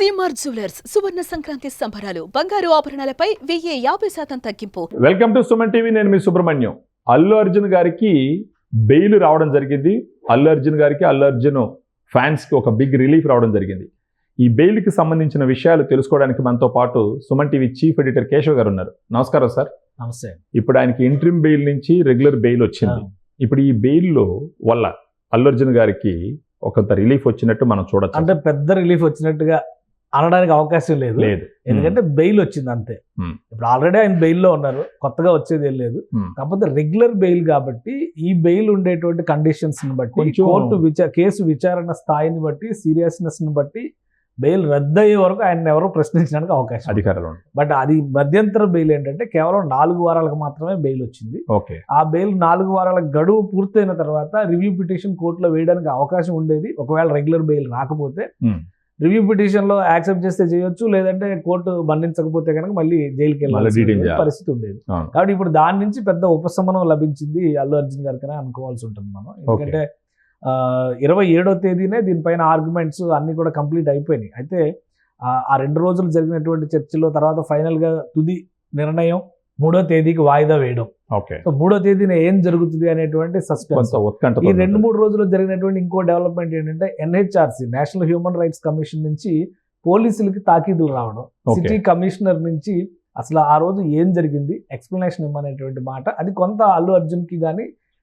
CMR jewellers సువర్ణ సంక్రాంతి సంబరాలు బంగారు ఆభరణాలపై వెయ్యి యాభై శాతం తగ్గింపు. వెల్కమ్ టు సుమన్ టీవీ నేను మీ సుబ్రహ్మణ్యం. అల్లు అర్జున్ గారికి బెయిల్ రావడం జరిగింది. అల్లు అర్జున్ గారికి అల్లు అర్జున్ ఫ్యాన్స్కి ఒక బిగ్ రిలీఫ్ రావడం జరిగింది. ఈ బెయిల్కి సంబంధించిన విషయాలు తెలుసుకోవడానికి మనతో పాటు Suman TV chief editor Keshav గారు ఉన్నారు. నమస్కారం సార్. నమస్తే. ఇప్పుడు ఆయనకి ఇంట్రిమ్ బెయిల్ నుంచి రెగ్యులర్ బెయిల్ వచ్చింది. ఇప్పుడు ఈ బెయిల్లో వల్ల అల్లు అర్జున్ గారికి ఒక రిలీఫ్ వచ్చినట్టు మనం చూడొచ్చు. అంటే పెద్ద రిలీఫ్ వచ్చినట్టుగా అనడానికి అవకాశం లేదు లేదు ఎందుకంటే బెయిల్ వచ్చింది అంతే. ఇప్పుడు ఆల్రెడీ ఆయన బెయిల్లో ఉన్నారు కొత్తగా వచ్చేది ఏం లేదు. కాకపోతే రెగ్యులర్ బెయిల్ కాబట్టి ఈ బెయిల్ ఉండేటువంటి కండిషన్స్ని బట్టి కోర్టు విచా కేసు విచారణ స్థాయిని బట్టి సీరియస్నెస్ని బట్టి బెయిల్ రద్దయ్యే వరకు ఆయన ఎవరు ప్రశ్నించడానికి అవకాశం. అధికారులు. బట్ అది మధ్యంతర బెయిల్ ఏంటంటే కేవలం నాలుగు వారాలకు మాత్రమే బెయిల్ వచ్చింది ఓకే ఆ బెయిల్ నాలుగు వారాల గడువు పూర్తయిన తర్వాత రివ్యూ పిటిషన్ కోర్టులో వేయడానికి అవకాశం ఉండేది ఒకవేళ రెగ్యులర్ బెయిల్ రాకపోతే. రివ్యూ పిటిషన్లో యాక్సెప్ట్ చేస్తే చేయొచ్చు లేదంటే కోర్టు మన్నించకపోతే కనుక మళ్ళీ జైలుకి వెళ్ళాల్సిన. పరిస్థితి ఉండేది. కాబట్టి ఇప్పుడు దాని నుంచి పెద్ద ఉపశమనం లభించింది అల్లు అర్జున్ గారికి అనుకోవాల్సి ఉంటుంది మనం ఎందుకంటే ఇరవై ఏడో తేదీనే దీనిపైన ఆర్గ్యుమెంట్స్ అన్ని కూడా కంప్లీట్ అయిపోయినాయి అయితే ఆ, ఆ రెండు రోజులు జరిగినటువంటి చర్చలో తర్వాత ఫైనల్గా తుది నిర్ణయం మూడో తేదీకి వాయిదా వేయడం. ఓకే. సో మూడో తేదీన ఏం జరుగుతుంది అనేటువంటి సస్పెన్స్ ఈ రెండు మూడు రోజుల్లో జరిగినటువంటి ఇంకో డెవలప్మెంట్ ఏంటంటే NHRC national human rights commission నుంచి పోలీసులకి తాకీదులు రావడం. సిటీ కమిషనర్ నుంచి అసలు ఆ రోజు ఏం జరిగింది ఎక్స్ప్లెనేషన్ ఇవ్వనేటువంటి మాట. అది కొంత అల్లు అర్జున్కి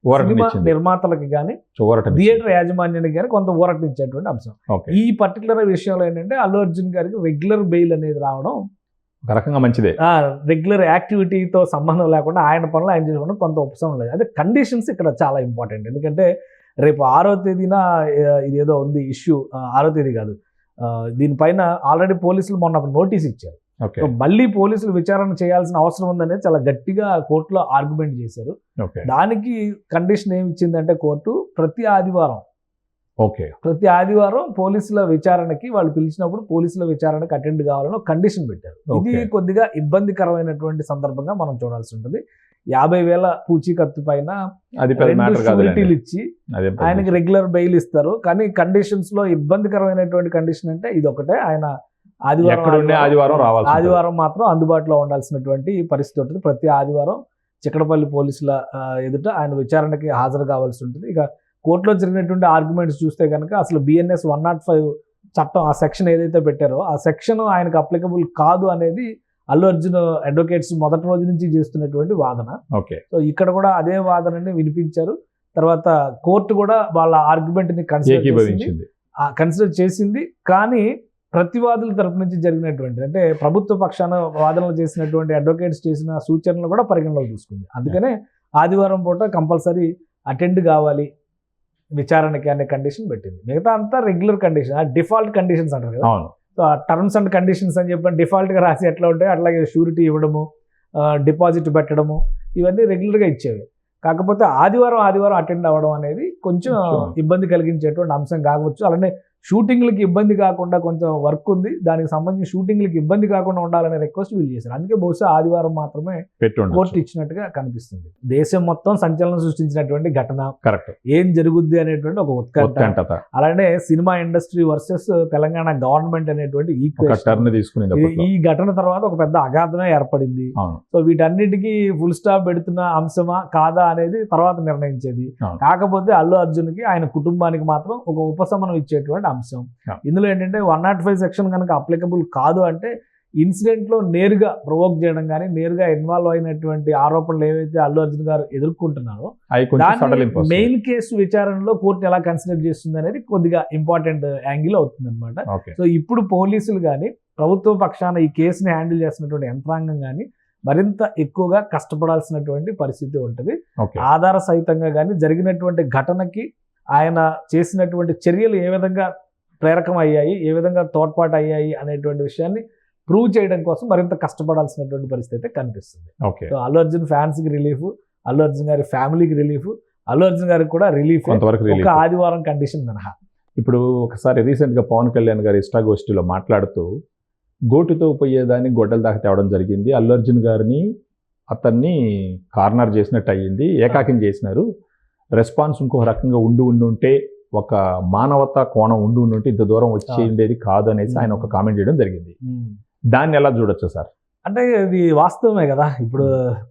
ఊరటనిచ్చింది నిర్మాతలకి గానీ ఊరటనిచ్చింది. థియేటర్ యాజమాన్యానికి గానీ కొంత ఊరటించేటువంటి అంశం. ఈ పర్టికులర్ విషయంలో ఏంటంటే అల్లు అర్జున్ గారికి రెగ్యులర్ బెయిల్ అనేది రావడం ఒక రకంగా మంచిదే. రెగ్యులర్ యాక్టివిటీతో సంబంధం లేకుండా ఆయన పనులు ఆయన చేసుకోవడం కొంత ఉపశమనం లేదు. అదే కండిషన్స్ ఇక్కడ చాలా ఇంపార్టెంట్ ఎందుకంటే రేపు ఆరో తేదీన ఇదేదో ఉంది ఇష్యూ ఆరో తేదీ కాదు. దీనిపైన ఆల్రెడీ పోలీసులు మొన్న ఒక నోటీస్ ఇచ్చారు. సో మళ్ళీ పోలీసులు విచారణ చేయాల్సిన అవసరం ఉందనేది చాలా గట్టిగా కోర్టులో ఆర్గ్యుమెంట్ చేశారు. దానికి కండిషన్ ఏమి ఇచ్చిందంటే కోర్టు ప్రతి ఆదివారం ఓకే. ప్రతి ఆదివారం పోలీసుల విచారణకి వాళ్ళు పిలిచినప్పుడు పోలీసుల విచారణకి అటెండ్ కావాలని ఒక కండిషన్ పెట్టారు. ఇది. కొద్దిగా ఇబ్బందికరమైనటువంటి సందర్భంగా మనం చూడాల్సి ఉంటుంది. యాభై వేల పూచీకత్తు పైన షూరిటీలు ఇచ్చి ఆయనకి రెగ్యులర్ బెయిల్ ఇస్తారు. కానీ కండిషన్స్లో ఇబ్బందికరమైనటువంటి కండిషన్ అంటే ఇది ఒకటే ఆయన ఆదివారం ఆదివారం. ఆదివారం మాత్రం అందుబాటులో ఉండాల్సినటువంటి పరిస్థితి ఉంటుంది. ప్రతి ఆదివారం చిక్కడపల్లి పోలీసుల ఎదుట ఆయన విచారణకి హాజరు కావాల్సి ఉంటుంది. ఇక కోర్టులో జరిగినటువంటి ఆర్గ్యుమెంట్స్ చూస్తే కనుక అసలు బిఎన్ఎస్ వన్ నాట్ ఫైవ్ చట్టం ఆ సెక్షన్ ఏదైతే పెట్టారో ఆ సెక్షన్ ఆయనకు అప్లికబుల్ కాదు అనేది అల్లు అర్జున్ అడ్వకేట్స్ మొదటి రోజు నుంచి చేస్తున్నటువంటి వాదన. ఓకే. సో ఇక్కడ కూడా అదే వాదనని వినిపించారు. తర్వాత కోర్టు కూడా వాళ్ళ ఆర్గ్యుమెంట్ని కన్సిడర్ కన్సిడర్ చేసింది. కానీ ప్రతివాదుల తరపు నుంచి జరిగినటువంటి అంటే ప్రభుత్వ పక్షాన వాదనలు చేసినటువంటి అడ్వకేట్స్ చేసిన సూచనలు కూడా పరిగణలోకి తీసుకుంది. అందుకనే ఆదివారం పూట కంపల్సరీ అటెండ్ కావాలి. విచారణకి అనే కండిషన్ పెట్టింది. మిగతా అంతా రెగ్యులర్ కండిషన్ డిఫాల్ట్ కండిషన్స్ అంటారు కదా. అవును. సో ఆ టర్మ్స్ అండ్ కండిషన్స్ అని చెప్పి డిఫాల్ట్గా రాసి ఎట్లా ఉంటాయి అట్లాగే షూరిటీ ఇవ్వడము డిపాజిట్ పెట్టడము ఇవన్నీ రెగ్యులర్గా ఇచ్చేవి. కాకపోతే ఆదివారం ఆదివారం అటెండ్ అవ్వడం అనేది కొంచెం కొంచెం. ఇబ్బంది కలిగించేటువంటి అంశం కావచ్చు. అలానే షూటింగ్లకి ఇబ్బంది కాకుండా కొంచెం వర్క్ ఉంది. దానికి సంబంధించి షూటింగ్లకి ఇబ్బంది కాకుండా ఉండాలనే రిక్వెస్ట్ వీళ్ళు చేశారు. అందుకే బహుశా ఆదివారం మాత్రమే కోర్టు ఇచ్చినట్టుగా కనిపిస్తుంది. దేశం మొత్తం సంచలనం సృష్టించినటువంటి ఘటన. కరెక్ట్. ఏం జరుగుద్ది అనేటువంటి ఒక ఉత్కంఠ. అలానే cinema industry versus Telangana government అనేటువంటి. ఈ ఘటన తర్వాత ఒక పెద్ద అగాధమే ఏర్పడింది. సో వీటన్నిటికీ ఫుల్ స్టాప్ పెడుతున్న అంశమా కాదా అనేది తర్వాత నిర్ణయించేది. కాకపోతే అల్లు అర్జున్కి ఆయన కుటుంబానికి మాత్రం ఒక ఉపశమనం ఇచ్చేటువంటి అంశం. ఇందులో ఏంటంటే వన్ నాట్ ఫైవ్ సెక్షన్ కనుక అప్లికబుల్ కాదు అంటే ఇన్సిడెంట్లో నేరుగా ప్రొవోక్ చేయడం కానీ నేరుగా ఇన్వాల్వ్ అయినటువంటి ఆరోపణలు ఏవైతే అల్లు అర్జున్ గారు ఎదుర్కొంటున్నారో. మెయిన్ కేసు విచారణలో కోర్టు ఎలా కన్సిడర్ చేస్తుంది అనేది కొద్దిగా ఇంపార్టెంట్ యాంగిల్ అవుతుంది అనమాట సో ఇప్పుడు పోలీసులు కానీ ప్రభుత్వ పక్షాన ఈ కేసుని హ్యాండిల్ చేస్తున్నటువంటి యంత్రాంగం కానీ మరింత ఎక్కువగా కష్టపడాల్సినటువంటి పరిస్థితి ఉంటుంది. ఆధార సహితంగా కానీ జరిగినటువంటి ఘటనకి ఆయన చేసినటువంటి చర్యలు ఏ విధంగా ప్రేరకం అయ్యాయి ఏ విధంగా తోడ్పాటు అయ్యాయి అనేటువంటి విషయాన్ని ప్రూవ్ చేయడం కోసం మరింత కష్టపడాల్సినటువంటి పరిస్థితి అయితే కనిపిస్తుంది. ఓకే. సో అల్లు అర్జున్ ఫ్యాన్స్కి రిలీఫ్ అల్లు అర్జున్ గారి ఫ్యామిలీకి రిలీఫ్ అల్లు అర్జున్ గారికి కూడా రిలీఫ్ ఒక ఆదివారం కండిషన్ మినహా. ఇప్పుడు ఒకసారి రీసెంట్గా పవన్ కళ్యాణ్ గారి ఇష్టాగోష్ఠిలో మాట్లాడుతూ గోటుతో పోయేదాన్ని గొడ్డల దాకా తేవడం జరిగింది. అల్లు అర్జున్ గారిని అతన్ని కార్నర్ చేసినట్టు అయ్యింది ఏకాకిం చేసినారు. రెస్పాన్స్ ఇంకో రకంగా ఉండి ఉండి ఉంటే ఒక మానవత కోణం ఉండి ఉంటే ఇంత దూరం వచ్చి అవును. ఉండేది కాదు అనేసి ఆయన ఒక కామెంట్ చేయడం జరిగింది. దాన్ని ఎలా చూడొచ్చు సార్? అంటే ఇది వాస్తవమే కదా. ఇప్పుడు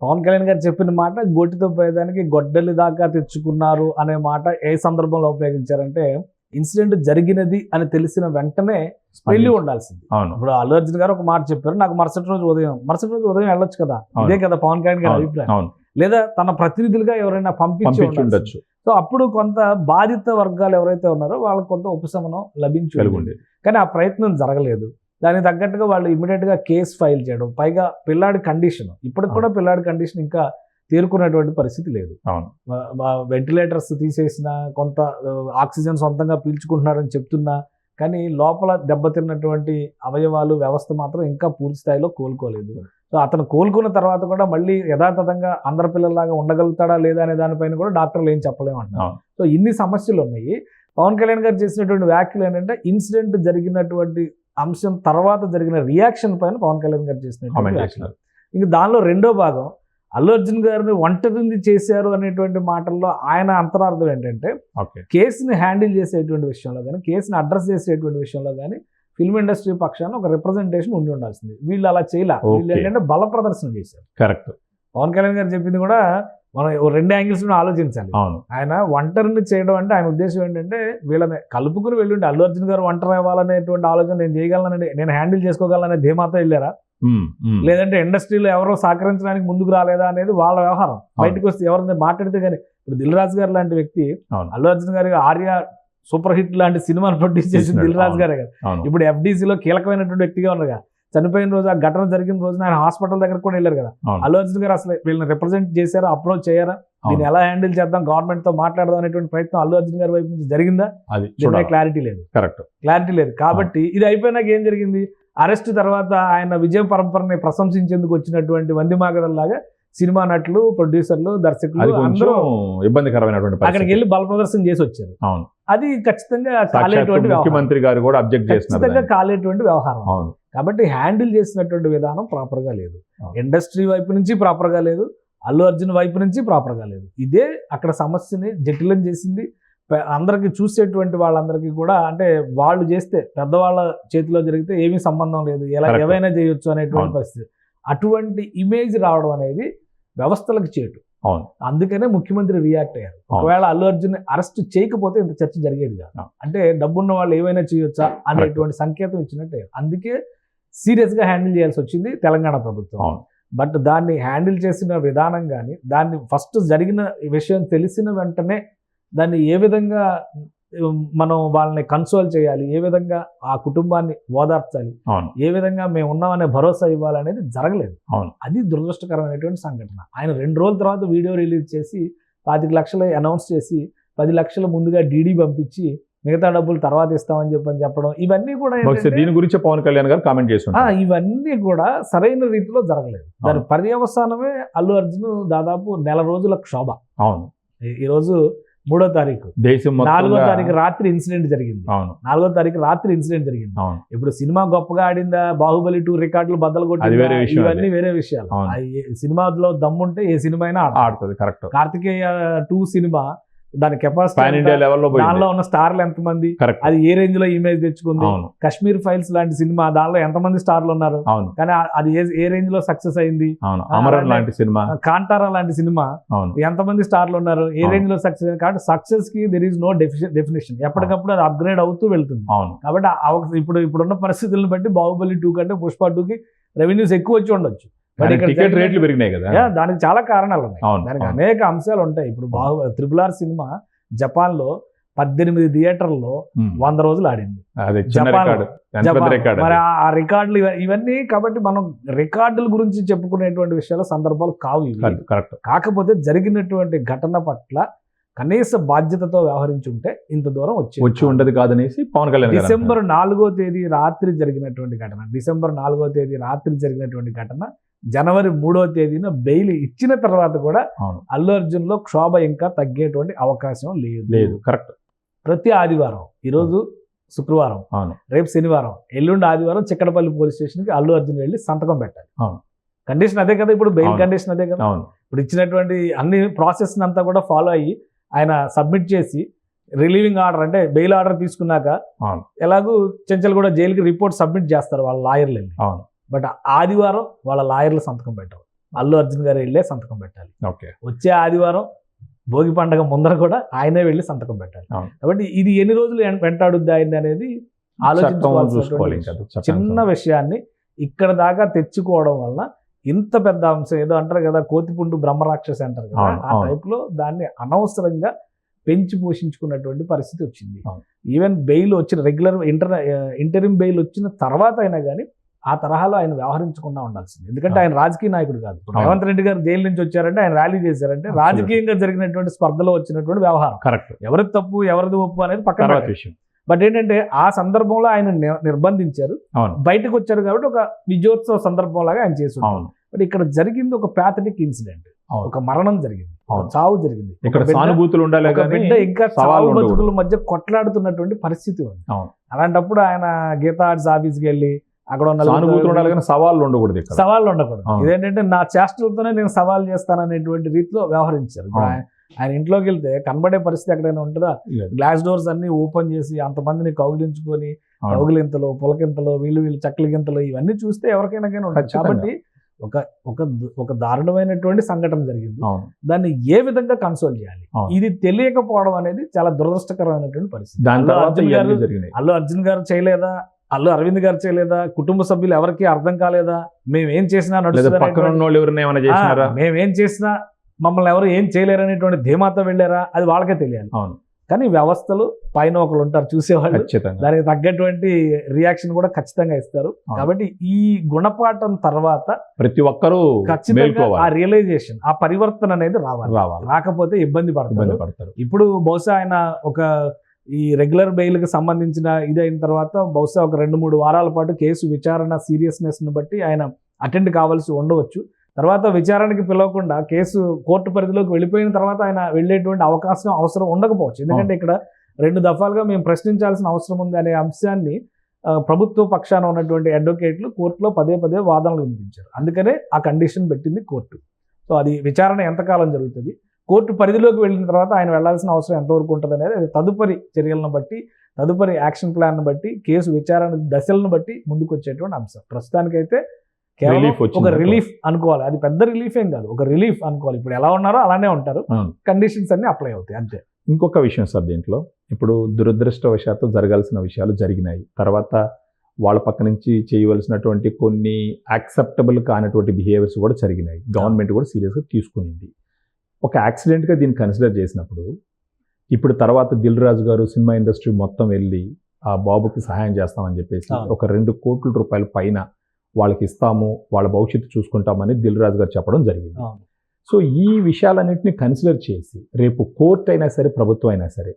పవన్ కళ్యాణ్ గారు చెప్పిన మాట గోటితో పోయేదానికి గొడ్డలి దాకా తెచ్చుకున్నారు అనే మాట ఏ సందర్భంలో ఉపయోగించారంటే ఇన్సిడెంట్ జరిగినది అని తెలిసిన వెంటనే వెళ్ళి ఉండాల్సింది. అవును. ఇప్పుడు అల్లు అర్జున్ గారు ఒక మాట చెప్పారు నాకు మరుసటి రోజు ఉదయం మరుసటి రోజు ఉదయం వెళ్ళొచ్చు కదా. ఇదే కదా పవన్ కళ్యాణ్ గారి అభిప్రాయం. అవును. లేదా తన ప్రతినిధులుగా ఎవరైనా పంపించి. ఉండొచ్చు. సో అప్పుడు కొంత బాధిత వర్గాలు ఎవరైతే ఉన్నారో వాళ్ళకి కొంత ఉపశమనం లభించి కలిగి ఉండేది. ఉండేది. కానీ ఆ ప్రయత్నం జరగలేదు. దానికి తగ్గట్టుగా వాళ్ళు ఇమీడియట్గా కేసు ఫైల్ చేయడం పైగా పిల్లాడి కండిషన్ ఇప్పటికి కూడా పిల్లాడి కండిషన్ ఇంకా తేరుకున్నటువంటి పరిస్థితి లేదు. అవును. వెంటిలేటర్స్ తీసేసిన కొంత ఆక్సిజన్ సొంతంగా పీల్చుకుంటున్నారని చెప్తున్నా కానీ లోపల దెబ్బతిన్నటువంటి అవయవాలు వ్యవస్థ మాత్రం ఇంకా పూర్తి స్థాయిలో కోలుకోలేదు. సో అతను కోలుకున్న తర్వాత కూడా మళ్ళీ యథాతథంగా అందరి పిల్లల్లాగా ఉండగలుగుతాడా లేదా అనే దానిపైన కూడా డాక్టర్లు ఏం చెప్పలేమంటున్నారు. సో ఇన్ని సమస్యలు ఉన్నాయి. పవన్ కళ్యాణ్ గారు చేసినటువంటి వ్యాఖ్యలు ఏంటంటే ఇన్సిడెంట్ జరిగినటువంటి అంశం తర్వాత జరిగిన రియాక్షన్ పైన పవన్ కళ్యాణ్ గారు చేసినటువంటి కామెంట్ వ్యాఖ్యలు. చేసినారు. ఇంక దానిలో రెండో భాగం అల్లు అర్జున్ గారిని ఒంటరిని చేశారు అనేటువంటి మాటల్లో ఆయన అంతరార్థం ఏంటంటే కేసుని హ్యాండిల్ చేసేటువంటి విషయంలో కానీ కేసుని అడ్రస్ చేసేటువంటి విషయంలో కానీ ఫిల్మ్ ఇండస్ట్రీ పక్షాన ఒక రిప్రజెంటేషన్ ఉండి ఉండాల్సింది. వీళ్ళు అలా చేయలే. వీళ్ళు. ఏంటంటే బల ప్రదర్శన చేశారు. కరెక్ట్. పవన్ కళ్యాణ్ గారు చెప్పింది కూడా మనం రెండు యాంగిల్స్ ఆలోచించాలి. అవును. ఆయన ఒంటరిని చేయడం అంటే ఆయన ఉద్దేశం ఏంటంటే వీళ్ళని కలుపుకుని వెళ్ళుంటే అల్లు అర్జున్ గారు ఒంటరి అవ్వాలనేటువంటి ఆలోచన నేను చేయగలనని నేను హ్యాండిల్ చేసుకోగలననే ధీమాతో వెళ్ళారా. లేదంటే ఇండస్ట్రీలో ఎవరో సహకరించడానికి ముందుకు రాలేదా అనేది వాళ్ళ వ్యవహారం. బయటకు వస్తే ఎవరైనా మాట్లాడితే కానీ ఇప్పుడు దిల్ రాజు గారు లాంటి వ్యక్తి. అల్లు అర్జున్ గారి ఆర్య సూపర్ హిట్ లాంటి సినిమాను ప్రొడ్యూస్ చేసిన చేసినాడు. దిల్ రాజు అవును. గారే కదా. ఇప్పుడు FDC లో కీలకమైనటువంటి వ్యక్తిగా ఉన్నారుగా. చనిపోయిన రోజు ఆ ఘటన జరిగిన రోజున ఆయన హాస్పిటల్ దగ్గర కూడా వెళ్ళారు కదా. అల్లు అర్జున్ గారు అసలు వీళ్ళని రిప్రజెంట్ చేశారా అప్రోచ్ చేయారా? దీన్ని. ఎలా హ్యాండిల్ చేద్దాం గవర్నమెంట్తో మాట్లాడదాం అనేటువంటి ప్రయత్నం అల్లు అర్జున్ గారి వైపు నుంచి జరిగిందా? అది క్లారిటీ లేదు. కరెక్ట్ క్లారిటీ లేదు. కాబట్టి ఇది అయిపోయినాక ఏం జరిగింది? అరెస్ట్ తర్వాత ఆయన విజయ పరంపరని ప్రశంసించేందుకు వచ్చినటువంటి వంది మాగదల్లాగా సినిమా నటులు ప్రొడ్యూసర్లు దర్శకులు అందరూ ఇబ్బందికరమైనటువంటి అక్కడికి వెళ్ళి బల ప్రదర్శన చేసి వచ్చారు. అవును. అది ఖచ్చితంగా కాలేటువంటి ముఖ్యమంత్రి గారు కూడా అబ్జెక్ట్ ఖచ్చితంగా. కాలేటువంటి వ్యవహారం. అవును. కాబట్టి హ్యాండిల్ చేసినటువంటి విధానం ప్రాపర్గా లేదు. ఇండస్ట్రీ వైపు నుంచి ప్రాపర్గా లేదు. అల్లు అర్జున్ వైపు నుంచి ప్రాపర్గా లేదు. ఇదే అక్కడ సమస్యని జటిలం చేసింది. అందరికి చూసేటువంటి వాళ్ళందరికీ కూడా అంటే వాళ్ళు చేస్తే పెద్దవాళ్ళ చేతిలో జరిగితే ఏమీ సంబంధం లేదు. ఎలా. ఏవైనా చేయొచ్చు అనేటువంటి. పరిస్థితి. అటువంటి ఇమేజ్ రావడం అనేది వ్యవస్థలకు చేటు. అవును. అందుకనే ముఖ్యమంత్రి రియాక్ట్ అయ్యారు. ఒకవేళ అల్లు అర్జున్ అరెస్ట్ చేయకపోతే ఇంత చర్చ జరిగేది కాదు. అంటే డబ్బున్న వాళ్ళు ఏమైనా చేయొచ్చా అనేటువంటి సంకేతం ఇచ్చినట్టే. అందుకే సీరియస్గా హ్యాండిల్ చేయాల్సి వచ్చింది తెలంగాణ ప్రభుత్వం. బట్ దాన్ని హ్యాండిల్ చేసిన విధానం కానీ దాన్ని ఫస్ట్ జరిగిన విషయం తెలిసిన వెంటనే దాన్ని ఏ విధంగా మనం వాళ్ళని కన్సోల్ చేయాలి ఏ విధంగా ఆ కుటుంబాన్ని ఓదార్చాలి అవును. ఏ విధంగా మేము ఉన్నామనే భరోసా ఇవ్వాలనేది జరగలేదు. అవును. అది దురదృష్టకరమైనటువంటి సంఘటన. ఆయన రెండు రోజుల తర్వాత వీడియో రిలీజ్ చేసి పాతిక లక్షలు అనౌన్స్ చేసి పది లక్షలు ముందుగా డీడీ పంపించి మిగతా డబ్బులు తర్వాత ఇస్తామని చెప్పని చెప్పడం ఇవన్నీ కూడా దీని గురించి పవన్ కళ్యాణ్ గారు కామెంట్ చేస్తున్నారు ఇవన్నీ కూడా సరైన రీతిలో జరగలేదు. దాని పర్యవసానమే అల్లు అర్జున్ దాదాపు నెల రోజుల క్షోభ. అవును. ఈ- ఈ రోజు మూడో తారీఖు. దేశం నాలుగో తారీఖు రాత్రి ఇన్సిడెంట్ జరిగింది. అవును. నాలుగో తారీఖు రాత్రి ఇన్సిడెంట్ జరిగింది. అవును. ఇప్పుడు సినిమా గొప్పగా ఆడిందా బాహుబలి టూ రికార్డులు బద్దలు విషయం ఇవన్నీ వేరే విషయాలు. సినిమాలో దమ్ముంటే ఏ సినిమా అయినా. ఆడుతుంది కరెక్ట్. కార్తికేయ టూ సినిమా దాని కెపాసిటీ దానిలో ఉన్న స్టార్లు ఎంతమంది? అది ఏ రేంజ్లో ఇమేజ్ తెచ్చుకుంది? కశ్మీర్ ఫైల్స్ లాంటి సినిమా దానిలో ఎంతమంది స్టార్లు ఉన్నారు? కానీ అది ఏ రేంజ్లో సక్సెస్ అయింది? అమరన్ లాంటి సినిమా. కాంటారా లాంటి సినిమా. ఎంతమంది స్టార్లు ఉన్నారు? ఏ. రేంజ్లో సక్సెస్ కాబట్టి సక్సెస్కి దెర్ ఈస్ నో డెఫినేషన్ ఎప్పటికప్పుడు అది అప్గ్రేడ్ అవుతూ వెళ్తుంది. అవును. కాబట్టి ఇప్పుడు ఇప్పుడున్న పరిస్థితులను బట్టి బాహుబలి టూ కంటే పుష్ప టూకి రెవెన్యూస్ ఎక్కువ వచ్చి ఉండొచ్చు. ఇక్కడ టికెట్ రేట్లు పెరిగినాయి కదా. దానికి చాలా కారణాలు ఉన్నాయి. దానికి. అనేక అంశాలు ఉంటాయి. ఇప్పుడు బాహు త్రిపుల్ ఆర్ సినిమా జపాన్లో పద్దెనిమిది థియేటర్లో. వంద రోజులు ఆడింది. మరి ఆ- రికార్డులు ఇవ- ఇవన్నీ కాబట్టి మనం రికార్డుల గురించి చెప్పుకునేటువంటి విషయాల సందర్భాలు కావు ఇవి. కరెక్ట్. కాకపోతే జరిగినటువంటి ఘటన పట్ల కనీస బాధ్యతతో వ్యవహరించుంటే ఇంత దూరం వచ్చి వచ్చి ఉండదు కాదనేసి పవన్ కళ్యాణ్ డిసెంబర్ నాలుగో తేదీ రాత్రి జరిగినటువంటి ఘటన. డిసెంబర్ నాలుగో తేదీ రాత్రి జరిగినటువంటి ఘటన జనవరి మూడో తేదీన బెయిల్ ఇచ్చిన తర్వాత కూడా అల్లు అర్జున్లో క్షోభ ఇంకా తగ్గేటువంటి అవకాశం లేదు. లేదు కరెక్ట్. ప్రతి ఆదివారం ఈరోజు శుక్రవారం అవును. రేపు శనివారం ఎల్లుండి ఆదివారం చిక్కడపల్లి పోలీస్ స్టేషన్కి అల్లు అర్జున్ వెళ్ళి సంతకం పెట్టాలి. అవును. కండిషన్ అదే కదా ఇప్పుడు బెయిల్. కండిషన్ అదే కదా. అవును. ఇప్పుడు ఇచ్చినటువంటి అన్ని ప్రాసెస్ అంతా కూడా ఫాలో అయ్యి ఆయన సబ్మిట్ చేసి రిలీవింగ్ ఆర్డర్ అంటే బెయిల్ ఆర్డర్ తీసుకున్నాక అవును. ఎలాగూ చెంచల్ కూడా జైలుకి రిపోర్ట్ సబ్మిట్ చేస్తారు వాళ్ళ లాయర్లు అవును. బట్ ఆదివారం వాళ్ళ లాయర్లు సంతకం పెట్టారు. అల్లు అర్జున్ గారు వెళ్ళే సంతకం పెట్టాలి. ఓకే. వచ్చే ఆదివారం భోగి పండగ ముందర కూడా ఆయనే వెళ్ళి సంతకం పెట్టాలి. కాబట్టి ఇది ఎన్ని రోజులు వెంటాడుద్ది ఆయన్ని అనేది చట్టం చిన్న విషయాన్ని ఇక్కడ దాకా తెచ్చుకోవడం వలన ఇంత పెద్ద అంశం ఏదో అంటారు కదా కోతిపుండు బ్రహ్మరాక్షసి అంటారు కదా ఆ అవును. టైప్లో దాన్ని అనవసరంగా పెంచి పోషించుకున్నటువంటి పరిస్థితి వచ్చింది. ఈవెన్ బెయిల్ వచ్చిన రెగ్యులర్ ఇంటర్ ఇంటరిం బెయిల్ వచ్చిన తర్వాత అయినా కానీ ఆ తరహాలో ఆయన వ్యవహరించకుండా ఉండాల్సింది ఎందుకంటే. ఆయన రాజకీయ నాయకుడు కాదు. రేవంత్ రెడ్డి గారు జైలు నుంచి వచ్చారంటే ఆయన ర్యాలీ చేశారంటే. రాజకీయంగా జరిగినటువంటి స్పర్ధలో వచ్చినటువంటి వ్యవహారం కరెక్ట్ ఎవరిది తప్పు ఎవరిది ఒప్పు అనేది పక్కన. విషయం బట్ ఏంటంటే ఆ సందర్భంలో ఆయన నిర్బంధించారు బయటకు వచ్చారు కాబట్టి ఒక విజయోత్సవ సందర్భం లాగా ఆయన చేసి బట్ ఇక్కడ జరిగింది ఒక ప్యాథటిక్ ఇన్సిడెంట్. ఒక మరణం జరిగింది. చావు జరిగింది ఇక్కడ సానుభూతులు ఉండాలి బిడ్డ ఇంకా చావు. బతుకుల మధ్య కొట్లాడుతున్నటువంటి పరిస్థితి ఉంది. అలాంటప్పుడు ఆయన గీతా ఆర్ట్స్ ఆఫీస్కి వెళ్ళి అక్కడ ఉన్న సానుభూతులు ఉండాలి కానీ సవాళ్ళు ఉండకూడదు సవాళ్ళు ఉండకూడదు. ఇదేంటంటే నా చేష్టలతోనే నేను సవాల్ చేస్తాననేటువంటి రీతిలో వ్యవహరించారు. ఆయన ఇంట్లోకి వెళ్తే కనబడే పరిస్థితి ఎక్కడైనా ఉంటుందా. గ్లాస్ డోర్స్ అన్ని ఓపెన్ చేసి అంతమందిని కౌగిలించుకొని. కౌగిలింతలు పులకింతలు వీళ్ళు వీళ్ళు చక్కల గింతలు ఇవన్నీ చూస్తే ఎవరికైనా కానీ ఉంటుంది. కాబట్టి ఒక ఒక ఒక దారుణమైనటువంటి సంఘటన జరిగింది దాన్ని ఏ విధంగా కన్సోల్ చేయాలి. ఇది తెలియకపోవడం అనేది చాలా దురదృష్టకరమైనటువంటి పరిస్థితి అల్లు అర్జున్ గారు చేయలేదా అల్లు అరవింద్ గారు చేయలేదా? కుటుంబ సభ్యులు ఎవరికి అర్థం కాలేదా? మేము ఏం చేసినా చేసినారా? మేము ఏం చేసినా మమ్మల్ని ఎవరు ఏం చేయలేరనేటువంటి ధీమాతో వెళ్ళారా? అది వాళ్ళకే తెలియాలి. అవును. కానీ వ్యవస్థలు పైన ఒకరు ఉంటారు చూసేవాళ్ళు దానికి తగ్గటువంటి రియాక్షన్ కూడా ఖచ్చితంగా ఇస్తారు. కాబట్టి ఈ గుణపాఠం తర్వాత ప్రతి ఒక్కరూ ఖచ్చితంగా ఆ రియలైజేషన్ ఆ పరివర్తన అనేది రావాలి. రావాలి. రాకపోతే ఇబ్బంది పడతారు. ఇప్పుడు బహుశా ఆయన ఒక ఈ రెగ్యులర్ బెయిల్కి సంబంధించిన ఇదైన తర్వాత బహుశా ఒక రెండు మూడు వారాల పాటు కేసు విచారణ సీరియస్నెస్ని బట్టి ఆయన అటెండ్ కావాల్సి ఉండవచ్చు. తర్వాత విచారణకి పిలవకుండా కేసు కోర్టు పరిధిలోకి వెళ్ళిపోయిన తర్వాత ఆయన వెళ్ళేటువంటి అవకాశం అవసరం ఉండకపోవచ్చు. ఎందుకంటే ఇక్కడ రెండు దఫాలుగా మేము ప్రశ్నించాల్సిన అవసరం ఉంది అనే అంశాన్ని ప్రభుత్వ పక్షాన ఉన్నటువంటి అడ్వకేట్లు కోర్టులో పదే పదే వాదనలు వినిపించారు. అందుకనే ఆ కండిషన్ పెట్టింది కోర్టు. సో అది విచారణ ఎంతకాలం జరుగుతుంది? కోర్టు పరిధిలోకి వెళ్ళిన తర్వాత ఆయన వెళ్ళాల్సిన అవసరం ఎంతవరకు ఉంటుంది అనేది అది తదుపరి చర్యలను బట్టి తదుపరి యాక్షన్ ప్లాన్ బట్టి కేసు విచారణ దశలను బట్టి ముందుకు వచ్చేటువంటి అంశం. ప్రస్తుతానికైతే కేవలం ఒక. రిలీఫ్ అనుకోవాలి. అది పెద్ద రిలీఫ్ ఏం కాదు. ఒక రిలీఫ్ అనుకోవాలి. ఇప్పుడు ఎలా ఉన్నారో అలానే ఉంటారు. కండిషన్స్ అన్ని అప్లై అవుతాయి. అంతే. ఇంకొక విషయం సార్ దీంట్లో. ఇప్పుడు దురదృష్టవశాత్తు జరగాల్సిన విషయాలు జరిగినాయి. తర్వాత వాళ్ళ పక్క నుంచి చేయవలసినటువంటి కొన్ని యాక్సెప్టబుల్ కానటువంటి బిహేవియర్స్ కూడా జరిగినాయి. గవర్నమెంట్ కూడా సీరియస్గా తీసుకునింది. ఒక యాక్సిడెంట్గా దీన్ని కన్సిడర్ చేసినప్పుడు ఇప్పుడు తర్వాత దిల్ రాజు గారు సినిమా ఇండస్ట్రీ మొత్తం వెళ్ళి ఆ బాబుకి సహాయం చేస్తామని చెప్పేసి. ఒక రెండు కోట్ల రూపాయల పైన వాళ్ళకి ఇస్తాము వాళ్ళ భవిష్యత్తు చూసుకుంటామని దిల్ రాజు గారు చెప్పడం జరిగింది. సో ఈ విషయాలన్నింటినీ కన్సిడర్ చేసి రేపు కోర్టు అయినా సరే ప్రభుత్వం అయినా సరే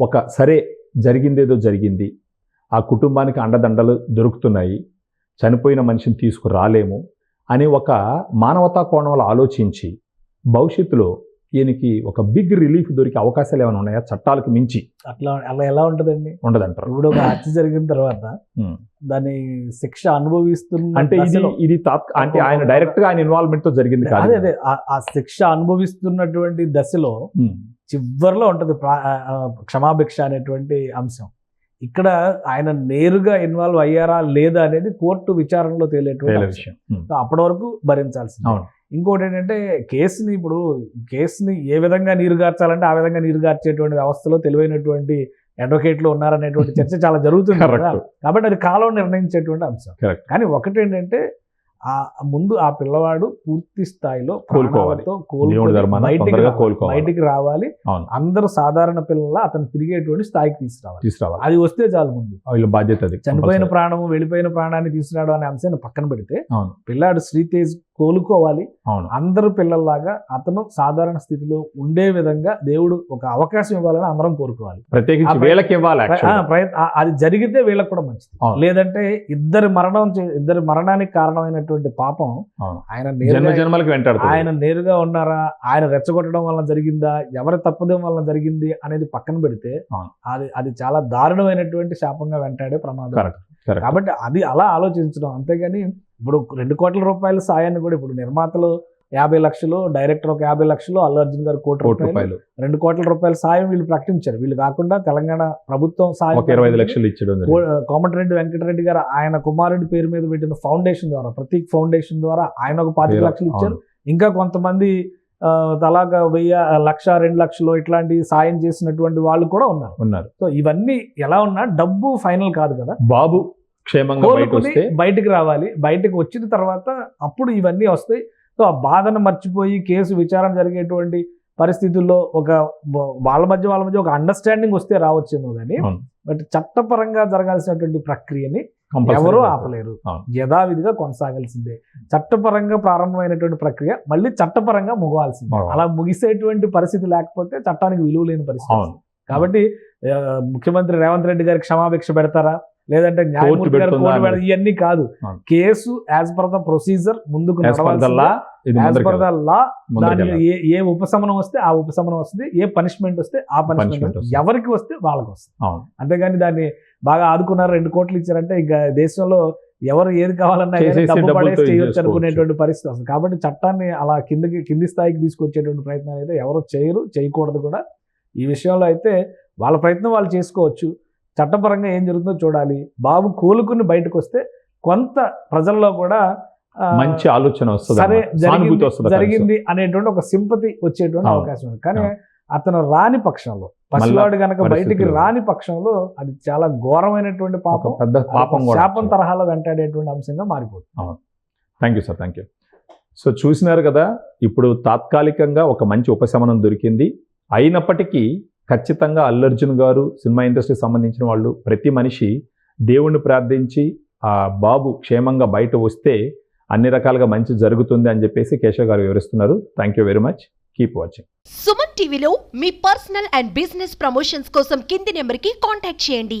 ఒక సరే జరిగిందేదో జరిగింది ఆ కుటుంబానికి అండదండలు దొరుకుతున్నాయి చనిపోయిన మనిషిని తీసుకురాలేము అని ఒక మానవతా కోణంలో ఆలోచించి భవిష్యత్తులో ఈయనకి ఒక బిగ్ రిలీఫ్ దొరికే అవకాశాలు ఏమైనా ఉన్నాయా? చట్టాలకు మించి. అట్లా అలా ఎలా ఉంటుందండి? ఉండదంటారు. ఇప్పుడు ఒక హత్య జరిగిన తర్వాత. దాని శిక్ష అనుభవిస్తున్న అంటే ఇది ఇది అంటే ఆయన డైరెక్ట్గా ఆయన ఇన్వాల్వ్మెంట్తో జరిగింది కాదు. అదే అదే. ఆ- శిక్ష అనుభవిస్తున్నటువంటి దశలో. చివరిలో ఉంటది క్షమాభిక్ష అనేటువంటి అంశం. ఇక్కడ ఆయన నేరుగా ఇన్వాల్వ్ అయ్యారా లేదా అనేది కోర్టు విచారణలో తేలేటువంటి. విషయం. అప్పటి వరకు భరించాల్సింది. ఇంకోటి ఏంటంటే కేసుని ఇప్పుడు కేసుని ఏ విధంగా నీరుగార్చాలంటే ఆ విధంగా నీరుగార్చేటువంటి వ్యవస్థలో తెలివైనటువంటి అడ్వకేట్లు ఉన్నారనేటువంటి చర్చ చాలా జరుగుతుంది కదా. కాబట్టి అది కాలం నిర్ణయించేటువంటి అంశం. కానీ ఒకటి ఏంటంటే ఆ ముందు ఆ పిల్లవాడు పూర్తి స్థాయిలో బయటికి రావాలి. అందరూ సాధారణ పిల్లల అతను తిరిగేటువంటి స్థాయికి తీసుకురావాలి. తీసుకురావాలి. అది వస్తే చాలు ముందు. వీళ్ళ బాధ్యత అది చనిపోయిన. ప్రాణము వెళ్ళిపోయిన ప్రాణాన్ని తీసుకురావడం అనే అంశాన్ని పక్కన పెడితే పిల్లాడు శ్రీతేజ్ కోలుకోవాలి. అవును. అందరు పిల్లల్లాగా అతను సాధారణ స్థితిలో ఉండే విధంగా దేవుడు ఒక అవకాశం ఇవ్వాలని అందరం కోరుకోవాలి. ప్రత్యేకించి వీళ్ళకి ఇవ్వాలి అది జరిగితే వీళ్ళకి కూడా మంచిది. లేదంటే ఇద్దరి మరణం ఇద్దరి మరణానికి కారణమైనటువంటి పాపం. ఆయన జన్మలకి ఆయన నేరుగా ఉన్నారా? ఆయన రెచ్చగొట్టడం వల్ల జరిగిందా? ఎవరి తప్పదం వల్ల జరిగింది అనేది పక్కన పెడితే. అది అది చాలా దారుణమైనటువంటి శాపంగా వెంటాడే ప్రమాదం. కాబట్టి అది అలా ఆలోచించడం. అంతేగాని ఇప్పుడు రెండు కోట్ల రూపాయల సాయాన్ని కూడా ఇప్పుడు నిర్మాతలు యాభై లక్షలు డైరెక్టర్ ఒక యాభై లక్షలు అల్లు అర్జున్ గారు కోటి రూపాయలు. రెండు కోట్ల రూపాయల సాయం వీళ్ళు ప్రకటించారు. వీళ్ళు కాకుండా తెలంగాణ ప్రభుత్వం సాయం ఇరవై లక్షలు ఇచ్చడం కోమటిరెడ్డి వెంకటరెడ్డి గారు ఆయన కుమారుడి పేరు మీద పెట్టిన ఫౌండేషన్ ద్వారా ప్రతీక్ ఫౌండేషన్ ద్వారా ఆయన ఒక పాతిక లక్షలు ఇచ్చారు. ఇంకా కొంతమంది తలాగా వెయ్యి లక్ష రెండు లక్షలు ఇట్లాంటి సాయం చేసినటువంటి వాళ్ళు కూడా ఉన్నారు. ఉన్నారు. సో ఇవన్నీ ఎలా ఉన్నా డబ్బు ఫైనల్ కాదు కదా. బాబు క్షేమంగా వస్తే బయటికి రావాలి బయటకు వచ్చిన తర్వాత అప్పుడు ఇవన్నీ వస్తాయి సో ఆ బాధను మర్చిపోయి కేసు విచారణ జరిగేటువంటి పరిస్థితుల్లో ఒక వాళ్ళ మధ్య వాళ్ళ మధ్య ఒక అండర్స్టాండింగ్ వస్తే రావచ్చేమో కానీ. బట్ చట్టపరంగా జరగాల్సినటువంటి ప్రక్రియని ఎవరూ. ఆపలేరు. యథావిధిగా కొనసాగాల్సిందే చట్టపరంగా ప్రారంభమైనటువంటి ప్రక్రియ మళ్ళీ చట్టపరంగా ముగవాల్సిందే ముగవాలి. అలా ముగిసేటువంటి పరిస్థితి లేకపోతే చట్టానికి విలువ లేని పరిస్థితి కాబట్టి ముఖ్యమంత్రి రేవంత్ రెడ్డి గారికి క్షమాభిక్ష పెడతారా లేదంటే. ఇవన్నీ కాదు. Case as per the procedure ముందుకు. ఏ ఏ ఉపశమనం వస్తే ఆ ఉపశమనం వస్తుంది ఏ పనిష్మెంట్ వస్తే ఆ పనిష్మెంట్. ఎవరికి వస్తే వాళ్ళకి వస్తుంది అంతేగాని దాన్ని బాగా ఆదుకున్నారు రెండు కోట్లు ఇచ్చారంటే ఇంకా దేశంలో ఎవరు ఏది కావాలన్నా డబ్బు పడేసి చేయొచ్చు. అనుకునేటువంటి పరిస్థితి వస్తుంది కాబట్టి చట్టాన్ని అలా కిందకి కింది స్థాయికి తీసుకొచ్చేటువంటి ప్రయత్నం అయితే ఎవరు చేయరు చేయకూడదు కూడా ఈ విషయంలో అయితే వాళ్ళ ప్రయత్నం వాళ్ళు చేసుకోవచ్చు చట్టపరంగా ఏం జరుగుతుందో చూడాలి. బాబు కోలుకుని బయటకు వస్తే కొంత ప్రజల్లో కూడా మంచి ఆలోచన వస్తుంది సరే జరిగింది అనేటువంటి ఒక సింపతి వచ్చేటువంటి. అవకాశం ఉంది. కానీ. అతను రాని పక్షంలో పసివాడు గనక బయటికి. రాని పక్షంలో అది చాలా ఘోరమైనటువంటి పాపం. పెద్ద పాపం శాపం తరహాలో వెంటాడేటువంటి అంశంగా మారిపోతుంది. Thank you sir thank you so చూసినారు కదా ఇప్పుడు తాత్కాలికంగా ఒక మంచి ఉపశమనం దొరికింది. అయినప్పటికీ ఖచ్చితంగా అల్లర్జున్ గారు సినిమా ఇండస్ట్రీకి సంబంధించిన వాళ్ళు ప్రతి మనిషి దేవుణ్ణి ప్రార్థించి ఆ బాబు క్షేమంగా బయట వస్తే అన్ని రకాలుగా మంచి జరుగుతుంది అని చెప్పేసి కేశవ్ గారు వివరిస్తున్నారు. Thank you very much keep watching Suman టీవీలో మీ పర్సనల్ అండ్ బిజినెస్ ప్రమోషన్స్ కోసం కింది నెంబర్కి కాంటాక్ట్ చేయండి.